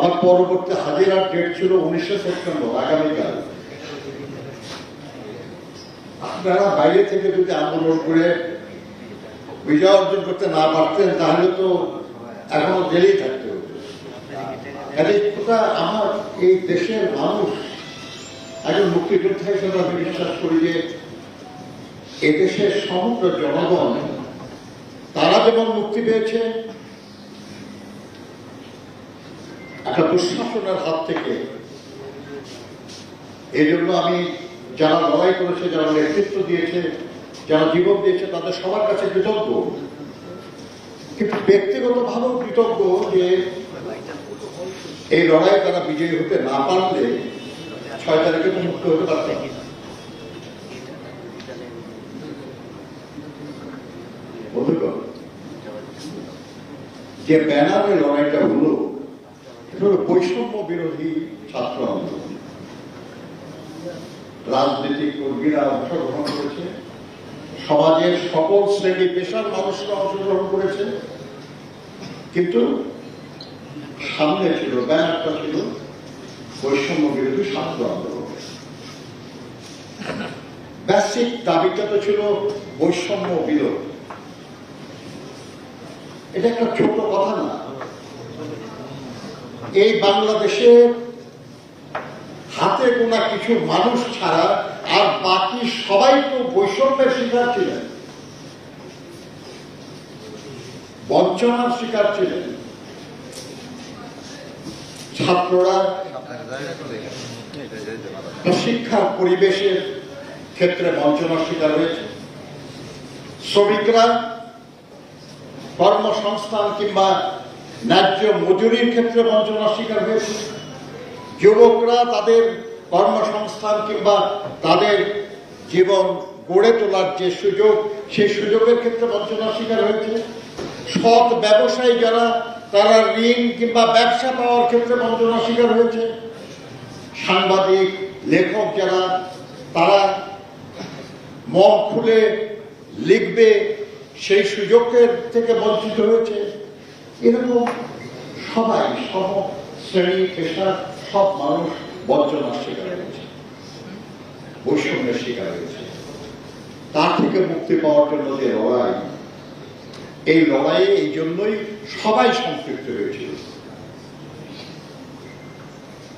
আমার পরবর্তী হাজিরার ডেট ছিল উনিশে সেপ্টেম্বর, আগামীকাল। আপনারা বাইরে থেকে যদি আন্দোলন করে বিজয় অর্জন করতে না পারতেন, তাহলে তো এখনও জেলেই থাকতে হতো। আমার, এই দেশের মানুষ, একজন মুক্তিযোদ্ধা হিসেবে আমি বিশ্বাস করি যে এদেশের সমগ্র জনগণ, তারা যেমন মুক্তি পেয়েছে একটা দুঃশাসনের হাত থেকে। এই জন্য আমি যারা লড়াই করেছে, যারা নেতৃত্ব দিয়েছে, যারা জীবন দিয়েছে, তাদের সবার কাছে কৃতজ্ঞ। কিন্তু ব্যক্তিগত ব্যক্তিগতভাবেও কৃতজ্ঞ যে এই লড়াই তারা বিজয়ী হতে না পারলে ছয় তারিখে তো মুক্ত হতে পারত যে ব্যানারে লড়াইটা হলো বৈষম্য বিরোধী ছাত্র আন্দোলন। রাজনৈতিক কর্মীরা অংশগ্রহণ করেছে। সমাজের সকল শ্রেণি পেশার মানুষরা অংশগ্রহণ করেছে। কিন্তু সামনে ছিল, ব্যানারটা ছিল বৈষম্য বিরোধী ছাত্র আন্দোলন। বেসিক দাবিটা তো ছিল বৈষম্য বিরোধ। এটা একটা ছোট কথা না। এই বাংলাদেশে হাতে গোনা কিছু মানুষ ছাড়া আর বাকি সবাই তো বৈষম্যের শিকার ছিলেন। বঞ্চনার শিকার ছিলেন। ছাত্ররা শিক্ষার পরিবেশের ক্ষেত্রে বঞ্চনার শিকার হয়েছে। শ্রমিকরা কর্মসংস্থান কিংবা ন্যায্য মজুরির ক্ষেত্রে বঞ্চনার শিকার হয়েছে। যুবকরা তাদের কর্মসংস্থান কিংবা তাদের জীবন গড়ে তোলার যে সুযোগ, সেই সুযোগের ক্ষেত্রে বঞ্চনার শিকার হয়েছে। সৎ ব্যবসায়ী যারা, তারা ঋণ কিংবা ব্যবসা পাওয়ার ক্ষেত্রে বঞ্চনার শিকার হয়েছে। সাংবাদিক, লেখক যারা, তারা মন খুলে লিখবে, সেই সুযোগের থেকে বঞ্চিত হয়েছে। এরকম সবাই, সব শ্রেণি, পেশার সব মানুষ বঞ্চনার শিকার হয়েছে। বৈষম্যের শিকার হয়েছে। তার থেকে মুক্তি পাওয়ার জন্য যে লড়াই, এই লড়াইয়ে এই জন্যই সবাই সম্পৃক্ত হয়েছিল।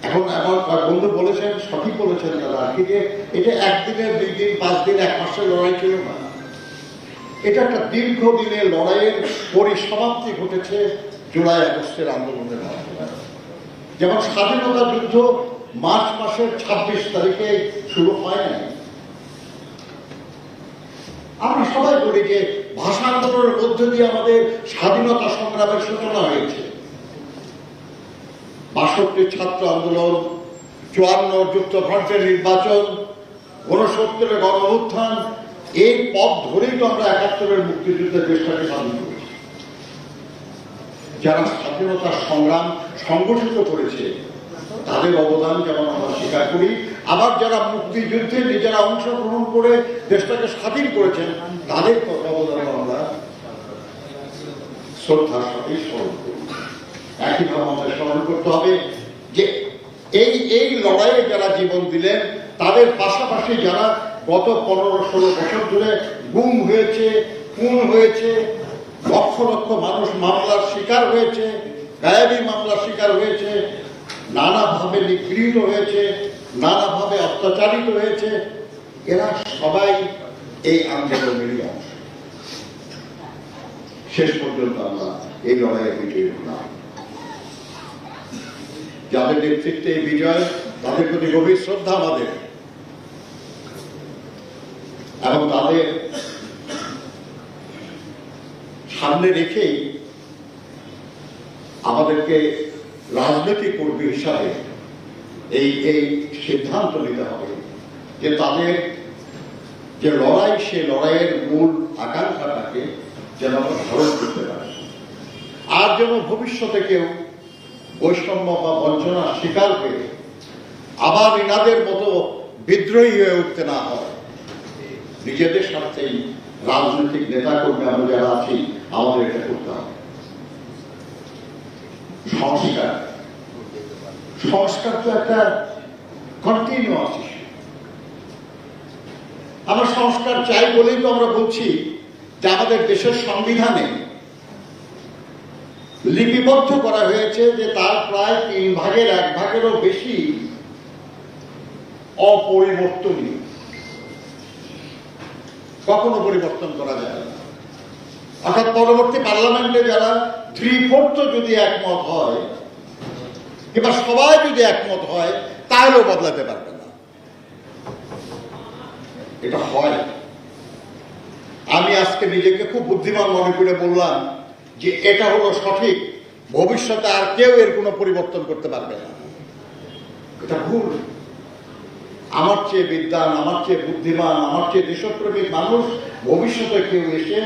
এখন আমার বন্ধু বলেছেন, সঠিক বলেছেন দাদা কি যে এটা একদিনের, দুই দিন, পাঁচ দিন, এক মাসের লড়াই ছিল না। এটা একটা দীর্ঘদিনের লড়াইয়ের পরিসমাপ্তি ঘটেছে জুলাই আগস্টের আন্দোলনের মাধ্যমে। যেমন স্বাধীনতা যুদ্ধ মার্চ মাসের ছাব্বিশ তারিখে শুরু হয় নাই। আমরা সবাই বলি যে ভাষা আন্দোলনের মধ্য দিয়ে আমাদের স্বাধীনতা সংগ্রামের সূচনা হয়েছে। বাষট্টি ছাত্র আন্দোলন, চুয়ান্ন যুক্ত ফ্রন্টের নির্বাচন, ঊনসত্তরের গণ উত্থান এই পথ ধরেই তো আমরা একাত্তরের মুক্তিযুদ্ধের দেশটাকে স্বাধীন করেছি যারা স্বাধীনতার সংগ্রাম সংগঠিত করেছে, তাদের অবদান যেমন আমরা স্বীকার করি, আবার যারা মুক্তিযুদ্ধে নিজেরা অংশগ্রহণ করে দেশটাকে স্বাধীন করেছেন, তাদের অবদান আমরা শ্রদ্ধার সাথে স্মরণ করি। একইভাবে আমাদের স্মরণ করতে হবে যে এই এই লড়াইয়ে যারা জীবন দিলেন, তাদের পাশাপাশি যারা গত পনেরো ষোলো বছর ধরে গুম হয়েছে, খুন হয়েছে, লক্ষ লক্ষ মানুষ মামলার শিকার হয়েছে, গায়াবী মামলার শিকার হয়েছে, নানাভাবে নিগৃহীত হয়েছে, নানাভাবে অত্যাচারিত হয়েছে। এরা সবাই এই আন্দোলনেরই অংশ। শেষ পর্যন্ত আমরা এই লড়াইয়ে বিজয়ী হলাম যাদের নেতৃত্বে এই বিজয়, তাদের প্রতি গভীর শ্রদ্ধা আমাদের। এবং তাদের সামনে রেখেই আমাদেরকে রাজনৈতিক কর্মী হিসাবে এই এই সিদ্ধান্ত নিতে হবে যে তাদের যে লড়াই, সে লড়াইয়ের মূল আকাঙ্ক্ষাটাকে যেন ধারণ করতে পারি। আর যেন ভবিষ্যতে কেউ বৈষম্য বা বঞ্চনার শিকার হয়ে আবার ইনাদের মতো বিদ্রোহী হয়ে উঠতে না হয়। নিজেদের স্বার্থেই রাজনৈতিক নেতা কর্মী আমরা যারা আছি, আমাদের এটা করতে হবে। সংস্কার। সংস্কার তো একটা কন্টিনিউয়াস আমরা সংস্কার চাই বলেই তো আমরা বলছি যে আমাদের দেশের সংবিধানে লিপিবদ্ধ করা হয়েছে যে তার প্রায় তিন ভাগের এক ভাগেরও বেশি অপরিবর্তনীয়। কখনো পরিবর্তন করা যায় না। অর্থাৎ পরবর্তী পার্লামেন্টে যারা থ্রি ফোর্থ যদি একমত হয়, কিংবা সবাই যদি একমত হয়, তাহলেও বদলাতে পারবে না। এটা হয়। আমি আজকে নিজেকে খুব বুদ্ধিমান মনে করে বললাম যে এটা হলো সঠিক। ভবিষ্যতে আর কেউ এর কোনো পরিবর্তন করতে পারবে না। এটা ভুল। আমার চেয়ে বিদ্যান আমার চেয়ে বুদ্ধিমান, আমার চেয়ে দেশপ্রেমিক মানুষ ভবিষ্যতে কেউ এসে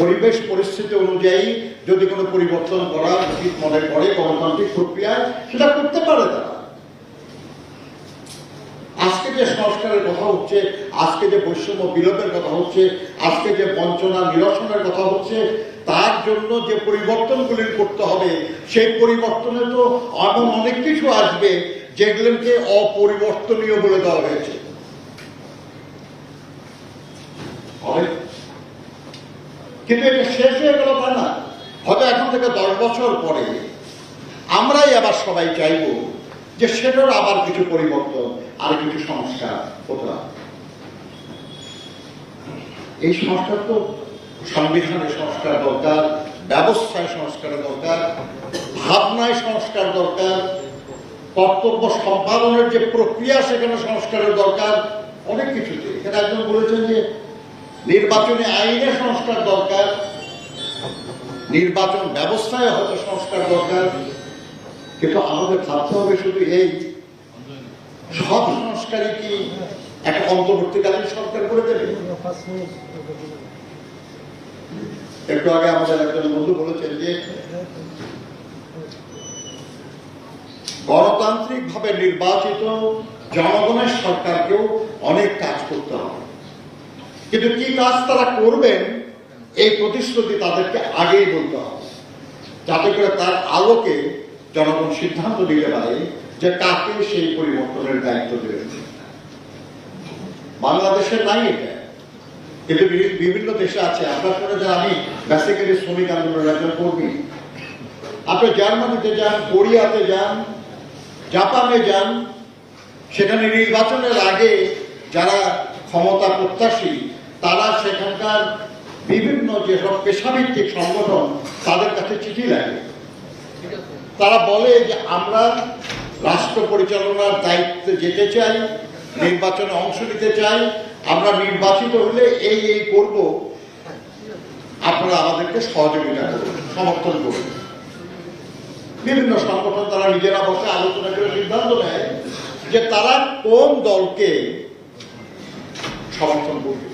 পরিবেশ পরিস্থিতি অনুযায়ী যদি কোনো পরিবর্তন করা উচিত মনে করে, গণতান্ত্রিক প্রক্রিয়ায়, সেটা করতে পারে তারা। আজকে যে সংস্কারের কথা হচ্ছে, আজকে যে বৈষম্য বিলোপের কথা হচ্ছে, আজকে যে বঞ্চনা নিরসনের কথা হচ্ছে, তার জন্য যে পরিবর্তনগুলি করতে হবে, সেই পরিবর্তনে তো এমন অনেক কিছু আসবে। যেগুলোকে অপরিবর্তনীয় বলে দেওয়া হয়েছে। কিন্তু এটা শেষ হয়ে গেল তা না। হয়তো এখন থেকে দশ বছর পরে আমরাই আবার সবাই চাইব যে সেটার আবার কিছু পরিবর্তন, আর কিছু সংস্কার হতে। এই সংস্কার তো সংবিধানের সংস্কার দরকার ব্যবস্থায় সংস্কারের দরকার, ভাবনায় সংস্কার দরকার কর্তব্য সম্পাদনের যে প্রক্রিয়া, সেখানে সংস্কারের দরকার অনেক কিছুতে। এখানে একজন বলেছেন যে, নির্বাচনী আইনে সংস্কার দরকার, নির্বাচন ব্যবস্থায় হয়তো সংস্কার দরকার, কিন্তু আমাদের ভাবতে হবে শুধু এই সব সংস্কারই কি একটা অন্তর্বর্তীকালীন সরকার করে দেবে? একটু আগে আমাদের একজন বন্ধু বলেছেন যে গণতান্ত্রিক ভাবে নির্বাচিত জনগণের সরকারকেও অনেক কাজ করতে হবে। কিন্তু কি কাজ তারা করবেন, এই প্রতিশ্রুতি তাদেরকে আগেই বলতে হবে। যাতে করে তার আলোকে জনগণ সিদ্ধান্ত নিতে পারে যে কাকে সেই পরিবর্তনের দায়িত্ব দেবে বাংলাদেশে নাই এটা। কিন্তু বিভিন্ন দেশে আছে, আপনার শুনে যে আমি বেসিক্যালি শ্রমিক আন্দোলনের একজন কর্মী। আপনি জার্মানিতে যান, কোরিয়াতে যান জাপানে যান, সেখানে নির্বাচনের আগে যারা ক্ষমতা প্রত্যাশী, তারা সেখানকার বিভিন্ন যেসব পেশাভিত্তিক সংগঠন, তাদের কাছে চিঠি লাগে তারা বলে যে, আমরা রাষ্ট্র পরিচালনার দায়িত্বে যেতে চাই, নির্বাচনে অংশ নিতে চাই, আমরা নির্বাচিত হলে এই এই করব। আপনারা আমাদেরকে সহযোগিতা করুন, সমর্থন করুন। বিভিন্ন সংগঠন তারা নিজেরা বসে আলোচনা করে সিদ্ধান্ত নেয় যে তারা কোন দলকে সমর্থন করবে।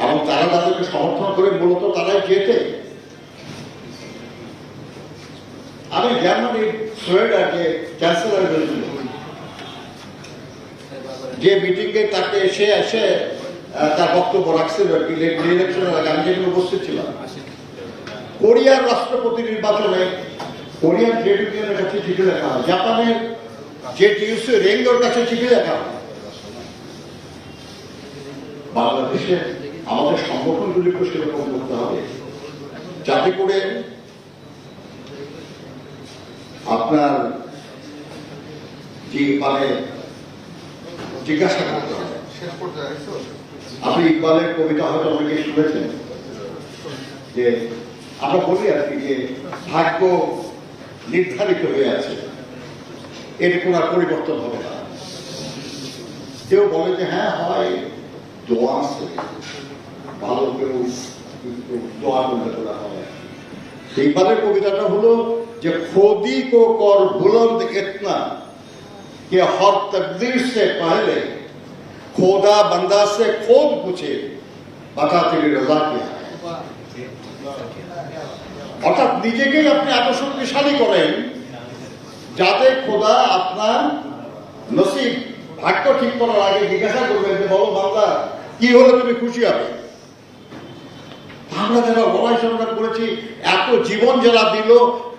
এবং তারা তাদেরকে সমর্থন করে মূলত তারাই জেতে। আমি জার্মানির সোয়েডার যে চ্যান্সেলর হয়েছিল যে মিটিংয়ে তাকে এসে আহ, তার বক্তব্য রাখছিল ইলেকশনের আগে আমি যেখানে উপস্থিত ছিলাম। কোরিয়ার রাষ্ট্রপতি নির্বাচনে কোরিয়ান ট্রেড ইউনিয়নের কাছে চিঠি লেখা হয়। জাপানের যে টিউসি রেঙ্গোর কাছে চিঠি লেখা হয়। বাংলাদেশে আমাদের সংগঠনগুলিকে সেরকম করতে হবে। যাতে করে আপনার যে মানে জিজ্ঞাসা করতে হবে। আপনি ইকবালের কবিতা হয়তো অনেকে শুনেছেন যে আমরা বলি আর কি যে ভাগ্য নির্ধারিত হয়ে আছে। এর কোনো পরিবর্তন হবে না। কেউ বলে যে হ্যাঁ হয়, দোয়া ভালো কেউ দোয়া করলে তোলা হয় সেইবারের কবিতাটা হলো যে খোদি কো কর বুলন্দ ইতনা কে হর তকদির সে পহলে, খোদা বন্দা সে খোদ পুছে বাতা তেরি রাজা কিয়া অর্থাৎ নিজেকেই আপনি এত শক্তিশালী করেন, যাতে খোদা আপনার নসিব ভাগ্য ঠিক করার আগে জিজ্ঞাসা করবেন যে, বলো বাংলা কি হলে তুমি খুশি হবে? আমরা যারা লড়াই সংগ্রাম করেছি, এত জীবন যারা দিল,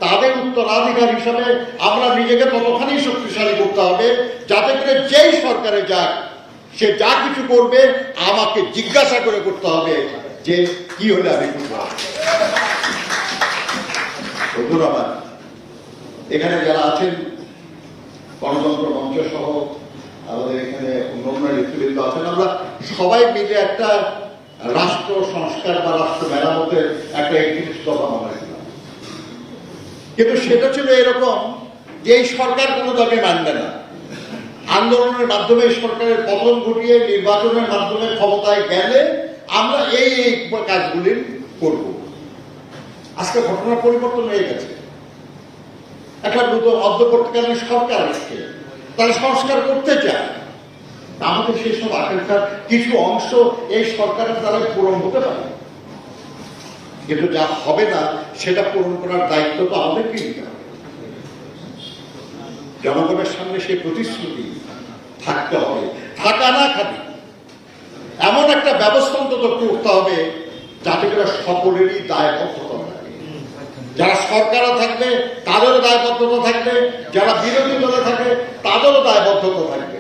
তাদের উত্তরাধিকার হিসাবে আমরা নিজেকে ততখানি শক্তিশালী করতে হবে, যাতে করে যেই সরকারে যাক, সে যা কিছু করবে, আমাকে জিজ্ঞাসা করে করতে হবে। যে কি হলে আমি আমার এখানে যারা আছেন, গণতন্ত্র মঞ্চ সহ আমাদের এখানে অন্যান্য নেতৃবৃন্দ আছেন, আমরা সবাই মিলে একটা রাষ্ট্র সংস্কার বা রাষ্ট্র মেরামতের একটা একত্রিশ দফা কিন্তু সেটা ছিল এরকম যে এই সরকার কোনো দাবি মানবে না। আন্দোলনের মাধ্যমে সরকারের পতন ঘটিয়ে নির্বাচনের মাধ্যমে ক্ষমতায় গেলে আমরা এই এই কাজগুলি করব। আজকে ঘটনা পরিবর্তন হয়ে গেছে। একটা নতুন অধ্যবর্তীকালীন সরকার আসছে তারা সংস্কার করতে চায়। আমাদের সেই সব আকাঙ্ক্ষার কিছু অংশ এই সরকারের দ্বারা পূরণ হতে পারে। কিন্তু যা হবে না, সেটা পূরণ করার দায়িত্ব তো আমাদেরকে নিতে হবে। জনগণের সামনে সেই প্রতিশ্রুতি থাকতে হবে। থাকা না খাবি। এমন একটা ব্যবস্থা অন্তত করতে হবে যাতে করে সকলেরই দায়বদ্ধতা থাকে। যারা সরকারও থাকবে, তাদেরও দায়বদ্ধতা থাকবে, যারা বিরোধী দলে থাকবে, তাদেরও দায়বদ্ধতা থাকবে।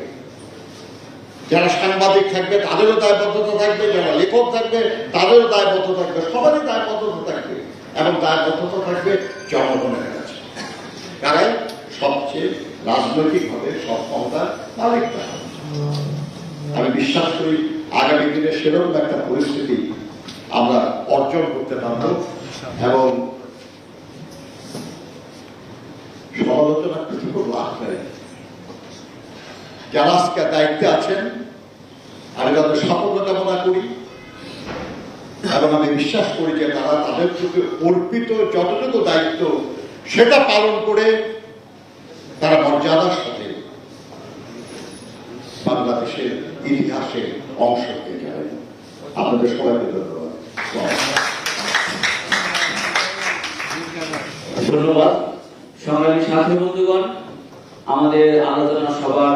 যারা সাংবাদিক থাকবে, তাদেরও দায়বদ্ধতা থাকবে, যারা লেখক থাকবে, তাদেরও দায়বদ্ধতা থাকবে, সবারই দায়বদ্ধতা থাকবে এবং দায়বদ্ধতা থাকবে জনগণের কাছে। তারাই সবচেয়ে রাজনৈতিকভাবে সব ক্ষমতার মালিক। আমি বিশ্বাস করি আগামী দিনে সেরকম একটা পরিস্থিতি আমরা অর্জন করতে পারব এবং সমালোচনা কিছু লাভ নেই যারা আজকে দায়িত্বে আছেন, আমি তাদের সাফল্য কামনা করি এবং আমি বিশ্বাস করি যে তারা তাদের প্রতি অর্পিত যতটুকু দায়িত্ব সেটা পালন করে তারা মর্যাদার সাথে বাংলাদেশের ইতিহাসে অংশ হয়ে যাবে আপনাদের সবাইকে ধন্যবাদ। ধন্যবাদ। সংগ্রামী সাথী বন্ধুগণ আমাদের আলোচনা সভার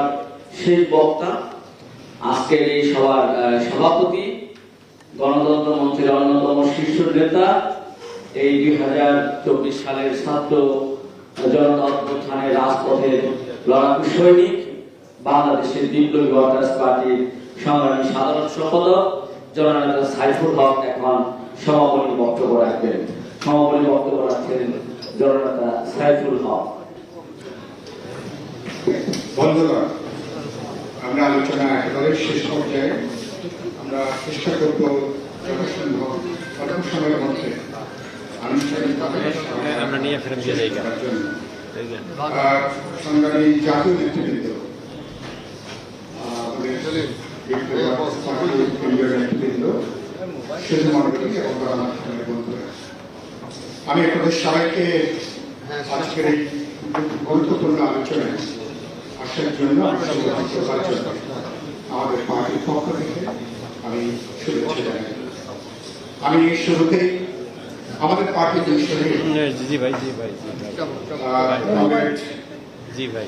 শেষ বক্তা আজকের এই আহ, সভাপতি গণতন্ত্র মঞ্চের অন্যতম শীর্ষ নেতা এই দুই হাজার চব্বিশ সালের ছাত্র জনতা অভ্যুত্থানের রাজপথের লড়াকু সৈনিক বাংলাদেশের বিপ্লবী ওয়ার্কার্স পার্টির সংগ্রামী সাধারণ সম্পাদক জননেতা সাইফুল হক এখন সমাপনী বক্তব্য রাখবেন। সমাপনী বক্তব্য রাখছেন জননেতা সাইফুল হক। বন্ধুগণ আমরা আলোচনা একেবারে শেষ পর্যায়ে। আমরা চেষ্টা করব যথাসম্ভব অল্প সময়ের মধ্যে আনুষ্ঠানিকভাবে আমরা নিয়ে ফেরত দিয়ে যাই সংগ্রামী জাতীয় নেতৃবৃন্দ আহ, আমাদের বিপ্লবী পার্টির কেন্দ্রীয় নেতৃবৃন্দ সেতু মণ্ডলী এবং আমার সঙ্গে আমি আপনাদের সবাইকে আজকের এই গুরুত্বপূর্ণ আলোচনায় আসার জন্য আমাদের পার্টির পক্ষ থেকে আমি শুভেচ্ছা জানাই। আমি শুরুতেই আমাদের পার্টির বিষয়ে জি ভাই জি ভাই জি ভাই। জি ভাই।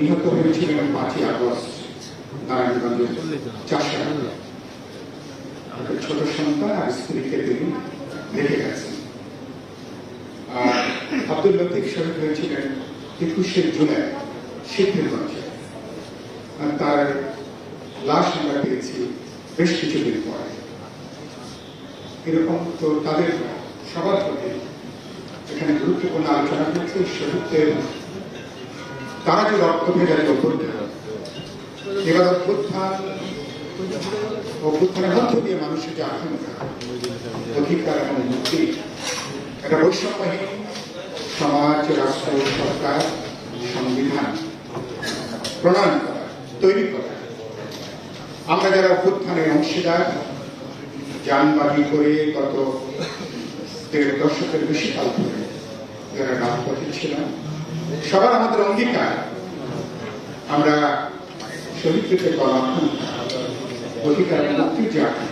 নিহত হয়েছিলেন পাঁচই আগস্ট নারায়ণগঞ্জের চাষা ছোট সন্তান আর স্ত্রীকে তিনি রেখে গেছেন। আর আব্দুল লতিফ শহীদ হয়েছিলেন একুশে জুলাই সিদ্ধিরগঞ্জে আর তার লাশ আমরা পেয়েছি বেশ কিছুদিন পরে। এরকম তো তাদের সবার প্রতি এখানে গুরুত্বপূর্ণ আলোচনা হচ্ছে। শহীদদের তারা যে রক্ত ভেজালি অভ্যুত্থান এবার অভ্যুত্থান অভ্যুত্থানের মধ্য দিয়ে মানুষের যে আকাঙ্ক্ষা অধিকার এবং মুক্তি। একটা বৈষম্যহীন সমাজ, রাষ্ট্র, সরকার, সংবিধান প্রণয়ন তৈরি করা। আমরা যারা অভ্যুত্থানের অংশীদার যানবাজি করে গত দেড় দশকের বেশি কাল ধরে যারা রাজপথে ছিলাম সবার আমাদের অঙ্গীকার। আমরা শহীদ গণতন্ত্র অধিকার মুক্তি জাতি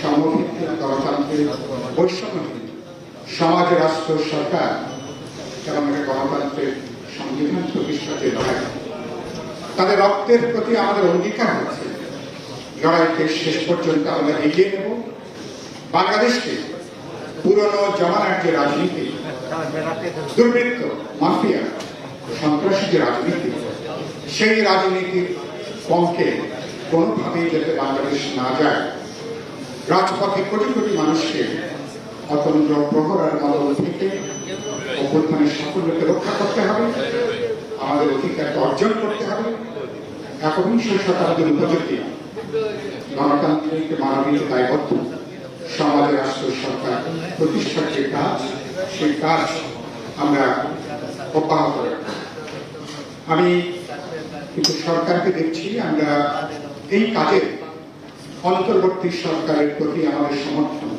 সমভিত্তিক গণতান্ত্রিক বৈষম্যহীন সমাজ, রাষ্ট্র, সরকার এবং একটা গণতন্ত্রের সংবিধান প্রতিষ্ঠাতে লড়াই তাদের রক্তের প্রতি আমাদের অঙ্গীকার হচ্ছে। লড়াইকে শেষ পর্যন্ত আমরা এগিয়ে নেব। বাংলাদেশকে পুরনো জমানার যে রাজনীতি দুর্বৃত্ত, মাফিয়া সন্ত্রাসী যে রাজনীতি। সেই রাজনীতির পঙ্কে কোনোভাবেই যাতে বাংলাদেশ না যায়, রাজপথে কোটি কোটি মানুষকে অতন্ত্র প্রহরার মদল থেকে অভ্যুত্থানের সাফল্যকে রক্ষা করতে হবে, আমাদের অধিকারকে অর্জন করতে হবে। একবিংশ শতাব্দীর উপযোগী গণতান্ত্রিক মানবিক দায়বদ্ধ সমাজ রাষ্ট্র সরকার প্রতিষ্ঠার যে কাজ সেই কাজ আমরা অব্যাহত রাখব। আমি কিন্তু সরকারকে দেখছি, আমরা এই কাজে অন্তর্বর্তী সরকারের প্রতি আমাদের সমর্থন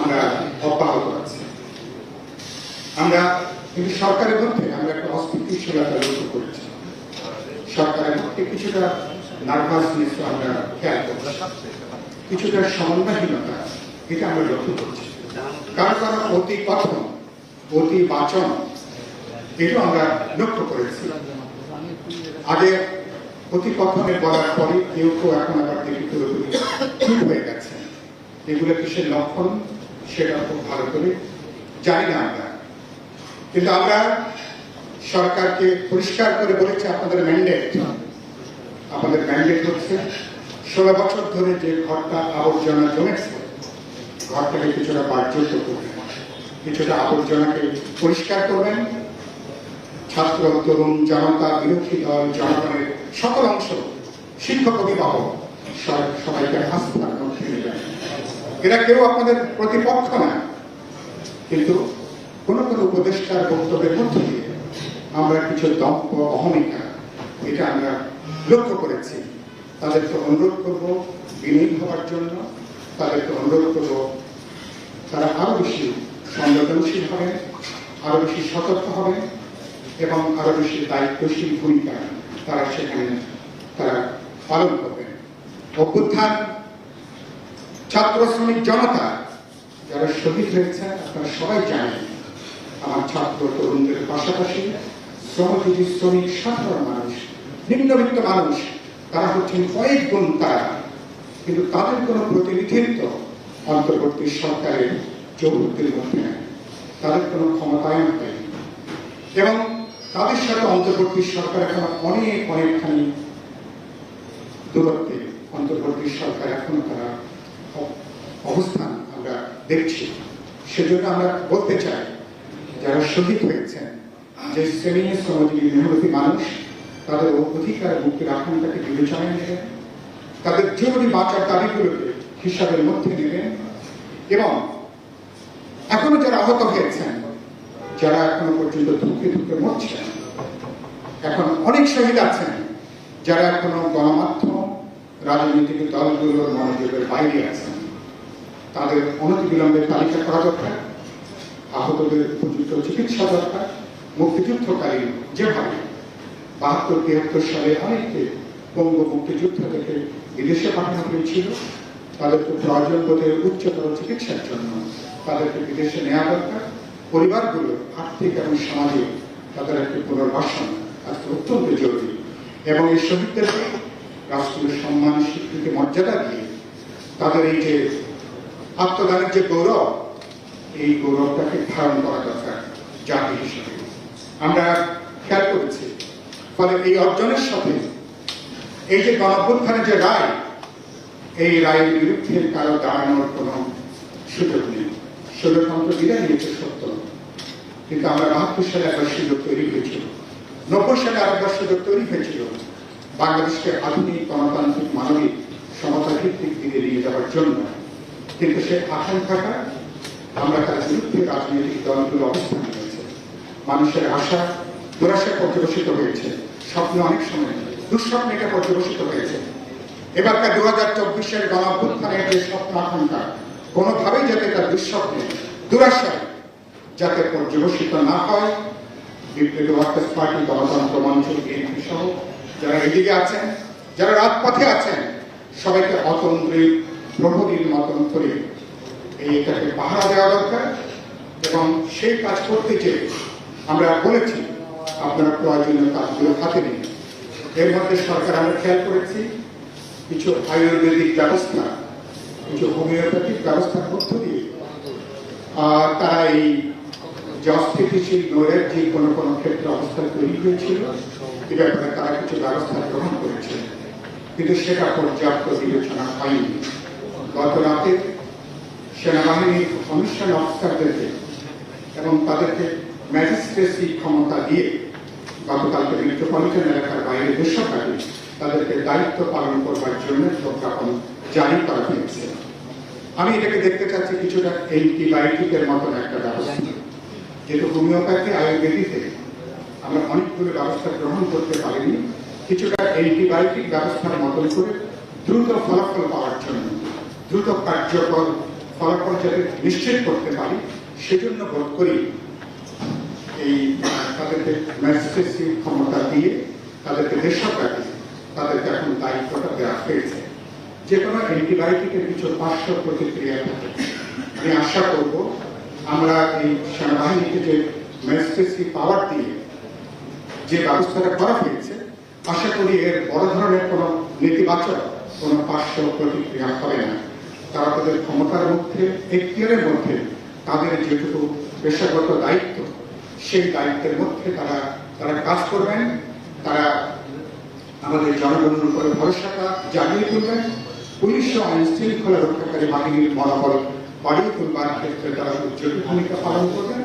আমরা অব্যাহত আছি আমরা কিন্তু সরকারের মধ্যে আমরা একটা অস্থিতিশীলতা লক্ষ্য করছি। সরকারের মধ্যে কিছুটা নার্ভাসনেস আমরা খেয়াল করছি। কিছুটা সমন্বয়হীনতা এটা আমরা লক্ষ্য করছি। কারও কারও অতি কথন অতি বাচন এটা আমরা লক্ষ্য করেছি। আগে অতি কথনের বলার পরে কেউ কেউ এখন আবার দেখি পুরোপুরি চুপ হয়ে গেছে। এগুলো কিসের লক্ষণ, সেটা খুব ভালো করে জানি না আমরা। কিন্তু আমরা সরকারকে পরিষ্কার করে বলেছি, আপনাদের ম্যান্ডেট আমাদের ম্যান্ডেট হচ্ছে, ষোলো বছর ধরে যে ঘরটা আবর্জনা জমেছে ঘরটাকে কিছুটা বার্জিত করবেন কিছুটা আবর্জনাকে পরিষ্কার করবেন। ছাত্র তরুণ জনতা বিরোধী দল জনগণের সকল অংশ শিক্ষক অভিভাবক সবাইকে আস্থার মধ্যে এরা কেউ আপনাদের প্রতিপক্ষ না। কিন্তু কোন কোন উপদেষ্টার বক্তব্যের মধ্যে দিয়ে আমরা কিছু দম্প অহমিকা, এটা আমরা লক্ষ্য করেছি। তাদেরকে অনুরোধ করব বিলীন হওয়ার জন্য। তাদেরকে অনুরোধ করব তারা আরও বেশি সংবেদনশীল হবেন আরও বেশি সতর্ক হবে এবং আরও বেশি দায়িত্বশীল ভূমিকা তারা সেখানে তারা পালন করবেন অভ্যুত্থান ছাত্র শ্রমিক জনতা যারা শহীদ হয়েছে, আপনারা সবাই জানেন, আমার ছাত্র তরুণদের পাশাপাশি শ্রমজীবী, শ্রমিক, সাধারণ মানুষ, নিম্নবিত্ত মানুষ, তারা হচ্ছেন কয়েক গুণ তারা। কিন্তু তাদের কোনো প্রতিনিধিত্ব অন্তর্বর্তী সরকারের চৌহদ্দির মধ্যে নেই তাদের কোনো ক্ষমতায়ন হয়নি এবং তাদের সাথে অন্তর্বর্তী সরকার এখন অনেক, অনেকখানি দূরত্বে। অন্তর্বর্তী সরকার এখনও তারা অবস্থান আমরা দেখছি। সেজন্য আমরা বলতে চাই, যারা শহীদ হয়েছেন, যে শ্রেণি শ্রমজীবী মেহনতি মানুষ, তাদের অধিকার মুক্তির আকাঙ্ক্ষাকে বিবেচনায় নেবেন তাদের জরুরি বাঁচার দাবিগুলোকে হিসাবের মধ্যে নেবেন এবং এখনও যারা আহত হয়েছেন, যারা এখনও পর্যন্ত ধুকে ধুকে মরছেন, এখন অনেক শহীদ আছেন, যারা এখনও গণমাধ্যম, রাজনৈতিক দলগুলোর মনোযোগের বাইরে আছেন। তাদের অনতিবিলম্বে তালিকা করা দরকার, আহতদের উপযুক্ত চিকিৎসা দরকার, মুক্তিযুদ্ধকালীন যেভাবে বাহাত্তর, তিয়াত্তর সালে অনেককে বঙ্গ মুক্তিযুদ্ধ থেকে বিদেশে পাঠানো হয়েছিল তাদেরকে প্রয়োজন বোধে উচ্চতর চিকিৎসার জন্য তাদেরকে বিদেশে নেওয়া দরকার। পরিবারগুলো আর্থিক এবং সামাজিক তাদের একটি পুনর্বাসন আজকে অত্যন্ত জরুরি। এবং এই শহীদদেরকে রাষ্ট্রীয় সম্মান, স্বীকৃতি, মর্যাদা দিয়ে তাদের এই যে আত্মদানের যে গৌরব, এই গৌরবটাকে ধারণ করা দরকার জাতি হিসেবে। আমরা খেয়াল করেছি, ফলে এই অর্জনের সাথে এই যে গণঅভ্যুত্থানের যে রায় এই রায়ের বিরুদ্ধে কারও দাঁড়ানোর কোনো সুযোগ নেই। ষোলতন্ত্র বিদায় নিয়েছে সত্য। কিন্তু আমরা বাহাত্তর সালে একবার সুযোগ তৈরি হয়েছিল। নব্বই সালে আরেকবার সুযোগ তৈরি হয়েছিল। বাংলাদেশকে আধুনিক গণতান্ত্রিক মানবিক সমতা ভিত্তিক দিকে নিয়ে যাওয়ার জন্য। কিন্তু সে আকাঙ্ক্ষাটা আমরা তার বিরুদ্ধে রাজনৈতিক দলগুলো অবস্থান নিয়েছে। মানুষের আশা, দুরাশা পর্যবসিত হয়েছে। স্বপ্ন অনেক সময়, দুঃস্বপ্ন এটা পর্যবসিত হয়েছে। এবারকার দু হাজার চব্বিশের গণঅভ্যুত্থানের যে স্বপ্ন আকাঙ্ক্ষা কোনোভাবেই যাতে তার দুঃস্বপ্নে দুরাশায় যাতে পর্যবসিত না হয়, বিপ্লবী ওয়ার্কার্স পার্টি, গণতন্ত্র মঞ্চ, বিএনপি সহ যারা এদিকে আছেন, যারা রাজপথে আছেন, সবাইকে অতন্ত্রী প্রহরীর মতন করে এই এটাকে পাহারা দেওয়া দরকার। এবং সেই কাজ করতে যে আমরা বলেছি, আপনারা প্রয়োজনীয় কাজগুলো হাতে নিন। এর মধ্যে সরকার আমরা খেয়াল করেছি কিছু আয়ুর্বেদিক ব্যবস্থা, কিছু হোমিওপ্যাথিক ব্যবস্থার মধ্য দিয়ে তারা এই যে অস্থিতিশীল যে কোনো কোনো ক্ষেত্রে অবস্থা তৈরি হয়েছিল, এ ব্যাপারে তারা কিছু ব্যবস্থা গ্রহণ করেছে। কিন্তু সেটা পর্যাপ্ত বিবেচনা হয়নি। গত রাতে সেনাবাহিনীর কমিশন অফিসারদেরকে এবং তাদেরকে ম্যাজিস্ট্রেসি ক্ষমতা দিয়ে গতকালকে মেট্রোপলিটন এলাকার বাইরে বেসরকারি তাদেরকে দায়িত্ব পালন করবার জন্য প্রজ্ঞাপন জারি করা হয়েছে আমি এটাকে দেখতে চাচ্ছি কিছুটা অ্যান্টিবায়োটিকের মতন একটা ব্যবস্থা। যেহেতু হোমিওপ্যাথি, আয়ুর্বেদিতে আমরা অনেকগুলো ব্যবস্থা গ্রহণ করতে পারিনি, কিছুটা অ্যান্টিবায়োটিক ব্যবস্থার মতন করে দ্রুত ফলাফল পাওয়ার জন্য, দ্রুত কার্যকর ফলাফল যাতে নিশ্চিত করতে পারি, সেজন্য বোধ করি এই তাদেরকে ম্যাজিস্ট্রেসি ক্ষমতা দিয়ে তাদেরকে দেশব্যাপী তাদেরকে এখন দায়িত্বটা দেওয়া হয়েছে। যে কোনো অ্যান্টিবায়োটিকের কিছু পার্শ্ব প্রতিক্রিয়া থাকে। আমি আশা করব আমরা এই সেনাবাহিনীকে যে ম্যাজিস্ট্রেসি পাওয়ার দিয়ে যে ব্যবস্থাটা করা হয়েছে, আশা করি এর বড় ধরনের কোনো নেতিবাচক, কোনো পার্শ্ব প্রতিক্রিয়া হবে না। তারা তাদের ক্ষমতার মধ্যে, এখতিয়ারের মধ্যে, তাদের যেটুকু পেশাগত দায়িত্ব, সেই দায়িত্বের মধ্যে তারা তারা কাজ করবেন। তারা আমাদের জনগণের উপরে ভরসাটা জাগিয়ে তুলবেন, পুলিশ ও আইন শৃঙ্খলা রক্ষাকারী বাহিনীর মনোবল বাড়িয়ে তুলবার ক্ষেত্রে তারা উজ্জ্বল ভূমিকা পালন করবেন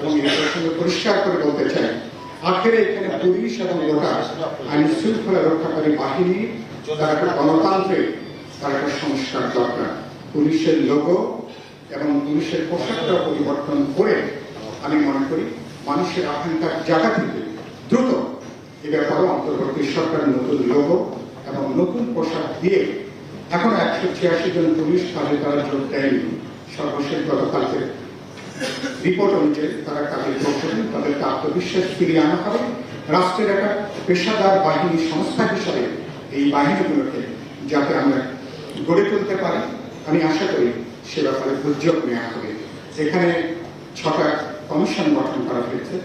এবং এটার সঙ্গে পরিষ্কার করে বলতে চাই, আখেরে এখানে পুলিশ এবং গোটা আইন শৃঙ্খলা রক্ষাকারী বাহিনী, তারা একটা গণতন্ত্রের তার একটা সংস্কার দরকার। পুলিশের লোগো এবং পুলিশের পোশাকটা পরিবর্তন করে, আমি মনে করি মানুষের আকাঙ্ক্ষার জায়গা থেকে দ্রুত এ ব্যাপারে অন্তর্বর্তী সরকার নতুন লোগো এবং নতুন পোশাক দিয়ে এখন একশো ছিয়াশি জন পুলিশ কাজে তারা যোগ দেয়নি। সর্বশেষ গতকালকে রিপোর্ট অনুযায়ী তারা কাজে যোগ তাদেরকে আত্মবিশ্বাস ফিরিয়ে আনা হবে। রাষ্ট্রের একটা পেশাদার বাহিনী সংস্থা হিসাবে এই বাহিনীগুলোকে যাতে আমরা গড়ে তুলতে পারি, আমি আশা করি সে ব্যাপারে উদ্যোগ নেওয়া হবে। এখানে ছটা কমিশন গঠন করা হয়েছে।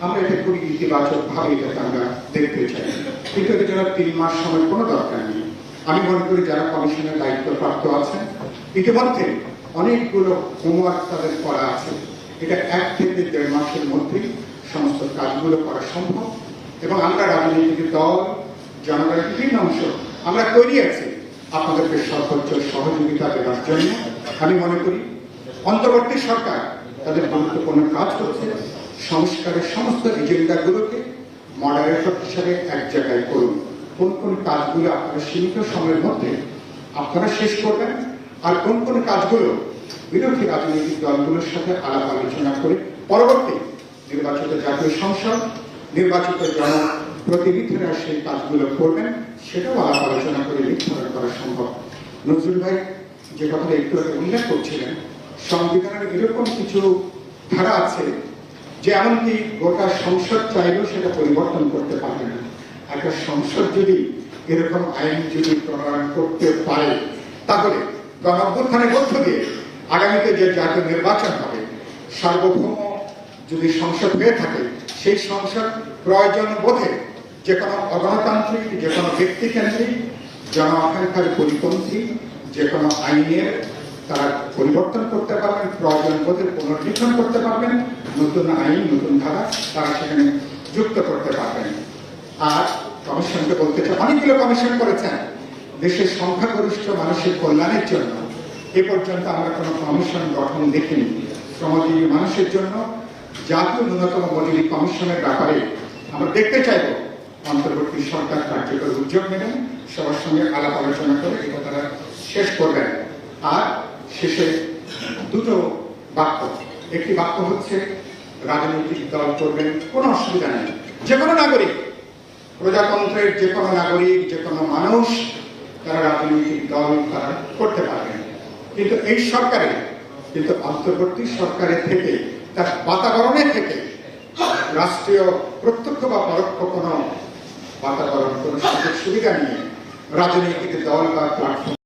আমরা এটা খুবই ইতিবাচক ভাবে এটাকে আমরা দেখতে চাই। কিন্তু এটার জন্য তিন মাস সময় কোনো দরকার নেই। আমি মনে করি যারা কমিশনের দায়িত্ব প্রাপ্ত আছেন, ইতিমধ্যে অনেকগুলো হোমওয়ার্ক তাদের করা আছে। এটা এক থেকে দেড় মাসের মধ্যেই সমস্ত কাজগুলো করা সম্ভব। এবং আমরা রাজনৈতিক দল, জনগণের বিভিন্ন অংশ, আমরা তৈরি আছি আপনাদেরকে সর্বোচ্চ সহযোগিতা দেওয়ার জন্য। আমি মনে করি, অন্তর্বর্তী সরকার তাদের গুরুত্বপূর্ণ কাজ করছে। সংস্কারের সমস্ত এজেন্ডাগুলোকে মডারেটর হিসাবে এক জায়গায় করুন। কোন কোন কাজগুলো আপনারা সীমিত সময়ের মধ্যে আপনারা শেষ করবেন আর কোন কোন কাজগুলো বিরোধী রাজনৈতিক দলগুলোর সাথে আলাপ আলোচনা করে পরবর্তী নির্বাচিত জাতীয় সংসদ, নির্বাচিত জনপ্রতিনিধিরা সেই কাজগুলো করবেন, সেটাও আলাপ আলোচনা করে নির্ধারণ করা সম্ভব। নজরুল ভাই যে কথাটা একটু উল্লেখ করছিলেন, সংবিধানের এরকম কিছু ধারা আছে যে এমনকি গোটা সংসদ চাইলেও সেটা পরিবর্তন করতে পারবে না। একটা সংসদ যদি এরকম আইন যদি প্রণয়ন করতে পারে, তাহলে গণঅভ্যুত্থানের মধ্য দিয়ে আগামীতে যে জাতীয় নির্বাচন হবে, সার্বভৌম যদি সংসদ হয়ে থাকে, সেই সংসদ প্রয়োজন বোধে যে কোনো অগণতান্ত্রিক, যে কোনো ব্যক্তিকেন্দ্রিক, জন আকাঙ্ক্ষার পরিপন্থী, যে কোনো আইনের তারা পরিবর্তন করতে পারবেন, প্রয়োজন বোধে পুনর্লিখন করতে পারবেন নতুন আইন, নতুন ধারা, তারা সেখানে যুক্ত করতে পারবেন। আর কমিশনকে বলতে চাই, অনেকগুলো কমিশন করেছেন। দেশের সংখ্যাগরিষ্ঠ মানুষের কল্যাণের জন্য। এ পর্যন্ত আমরা কোনো কমিশন গঠন দেখিনি। শ্রমজীবী মানুষের জন্য জাতীয় ন্যূনতম মজুরি কমিশনের ব্যাপারে আমরা দেখতে চাইব। অন্তর্বর্তী সরকার কার্যকর উদ্যোগ নেবেন, সবার সঙ্গে আলাপ আলোচনা করে এটা তারা শেষ করবেন। আর শেষে দুটো বাক্য। একটি বাক্য হচ্ছে রাজনৈতিক দল করবেন, কোনো অসুবিধা নেই। যে কোনো নাগরিক, প্রজাতন্ত্রের যে কোনো নাগরিক যে কোনো মানুষ, তারা রাজনৈতিক দল তারা করতে পারবেন। কিন্তু এই সরকারে, কিন্তু অন্তর্বর্তী সরকারের থেকে, তার বাতাবরণে থেকে, রাষ্ট্রীয় প্রত্যক্ষ বা পরোক্ষ কোনো বাতাবরণ, কোনো সুযোগ সুবিধা নিয়ে রাজনৈতিক দল বা প্ল্যাটফর্ম